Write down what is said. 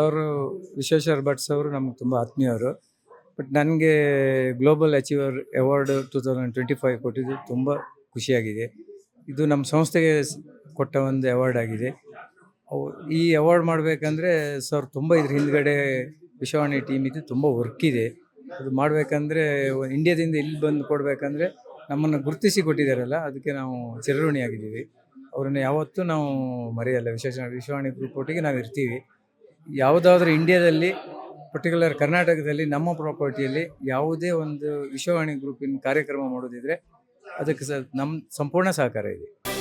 ಅವರು ವಿಶ್ವೇಶ್ವರ ಭಟ್ ಸರ್ ನಮ್ಗೆ ತುಂಬ ಆತ್ಮೀಯರು. ಬಟ್ ನನಗೆ global achiever award two thousand twenty five ಕೊಟ್ಟಿದ್ದು ತುಂಬ ಖುಷಿಯಾಗಿದೆ. ಇದು ನಮ್ಮ ಸಂಸ್ಥೆಗೆ ಕೊಟ್ಟ ಒಂದು ಅವಾರ್ಡ್ ಆಗಿದೆ. ಈ ಅವಾರ್ಡ್ ಮಾಡಬೇಕಂದ್ರೆ ಸರ್ ತುಂಬ ಇದ್ರ ಹಿಂದ್ಗಡೆ ವಿಶ್ವವಾಣಿ ಟೀಮ್ ಇದು ತುಂಬ ವರ್ಕ್ ಇದೆ. ಅದು ಮಾಡಬೇಕಂದ್ರೆ ಇಂಡಿಯಾದಿಂದ ಇಲ್ಲಿ ಬಂದು ಕೊಡಬೇಕಂದ್ರೆ ನಮ್ಮನ್ನು ಗುರುತಿಸಿ ಕೊಟ್ಟಿದ್ದಾರಲ್ಲ, ಅದಕ್ಕೆ ನಾವು ಚಿರಋಣಿಯಾಗಿದ್ದೀವಿ. ಅವ್ರನ್ನ ಯಾವತ್ತೂ ನಾವು ಮರೆಯಲ್ಲ. ವಿಶೇಷ ವಿಶ್ವವಾಣಿ ಗ್ರೂಪ್ ಒಟ್ಟಿಗೆ ನಾವು ಇರ್ತೀವಿ ಯಾವುದಾದ್ರೂ ಇಂಡಿಯಾದಲ್ಲಿ ಪರ್ಟಿಕ್ಯುಲರ್ ಕರ್ನಾಟಕದಲ್ಲಿ, ನಮ್ಮ ಪ್ರಾಪರ್ಟಿಯಲ್ಲಿ ಯಾವುದೇ ಒಂದು ವಿಶ್ವವಾಣಿ ಗ್ರೂಪಿನ ಕಾರ್ಯಕ್ರಮ ಮಾಡೋದಿದ್ರೆ, ಅದಕ್ಕೆ ಸ ನಮ್ಮ ಸಂಪೂರ್ಣ ಸಹಕಾರ ಇದೆ.